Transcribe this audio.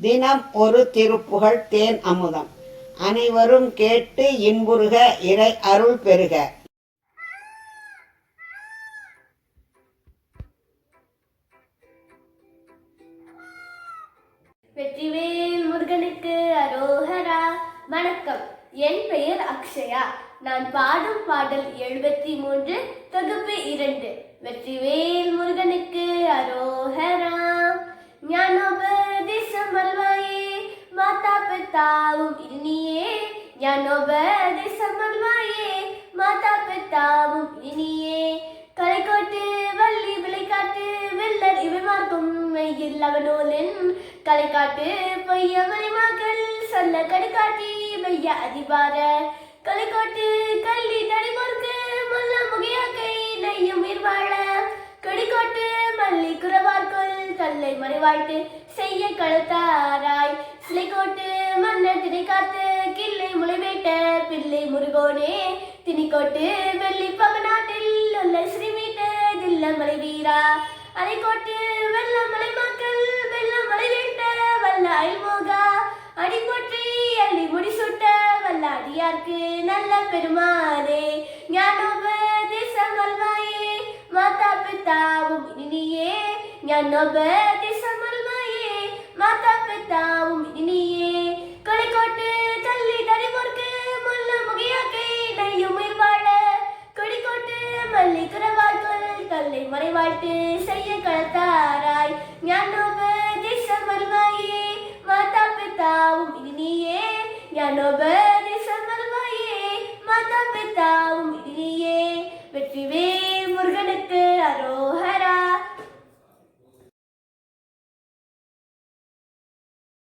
தினம் ஒரு திருப்புகழ் தேன் அமுதம். அனைவரும் கேட்டு இன்புறுக இறை அருள் பெறுக. வெற்றிவேல் முருகனுக்கு அரோகரா. வணக்கம். என் பெயர் அக்ஷயா. நான் பாடும் பாடல் எழுபத்தி மூன்று தொகுப்பு இரண்டு. வெற்றிவேல் முருகனுக்கு மாதா பித்தாவும் இனியே ஞானோபதேசம் அல்வாயே மாதா பித்தாவும் இனியே. கலைக்கோட்டு வள்ளி விளைக்காட்டு வெள்ளர் இவைமார்க்கும் மெய்யில் அவனோலின். கலைக்காட்டு பொய்ய மணிமாக்கள் சொல்ல கடுக்காட்டி மெய்ய அதிபார. கலைக்கோட்டு கல்வி தடிமொருக்கு முல்ல முகையாக்கை நெய்யும் உயிர் வாழ கடிக்கோட்டு மல்லி குறவார்க்குள் கல்லை மறைவாழ்த்து செய்ய கழுத்தாராய். சிலை கோட்டு மன்னர் திணை காத்து கிள்ளை முளைவேட்ட பிள்ளை முருகோனே. திணிக்கோட்டு வெள்ளி பகநாட்டில் உள்ள ஸ்ரீமீட்ட தில்லமலை வீரா. அரைக்கோட்டு வெள்ளமலை மக்கள் வெள்ளமலை வேட்ட வல்ல அயல்மோகா அடிக்கொற்றி அள்ளி முடிசூட்ட வல்ல அடியார்க்கு நல்ல பெருமானே. ஞானோபதேசம் அல்வாயே மாதா பிதாவும் இனியே. ஞானோபதேசம் மாதா பிதாவும் இனியே. கொடிக்கோட்டு கல்வி தடிமொருக்கு முள்ள முகியாக்கை நையும் உயிர் வாழ. கொடிக்கோட்டு மல்லி குறவாக்கள் கல்லை மறைவாழ்த்து செய்ய கலத்தாராய். ஞானோப தேசம் வருவாயே மாதா பிதாவும் இனியே. ஞானோப தேசம் வருவாயே மாதா பிதாவும் இனியே. வெற்றி வே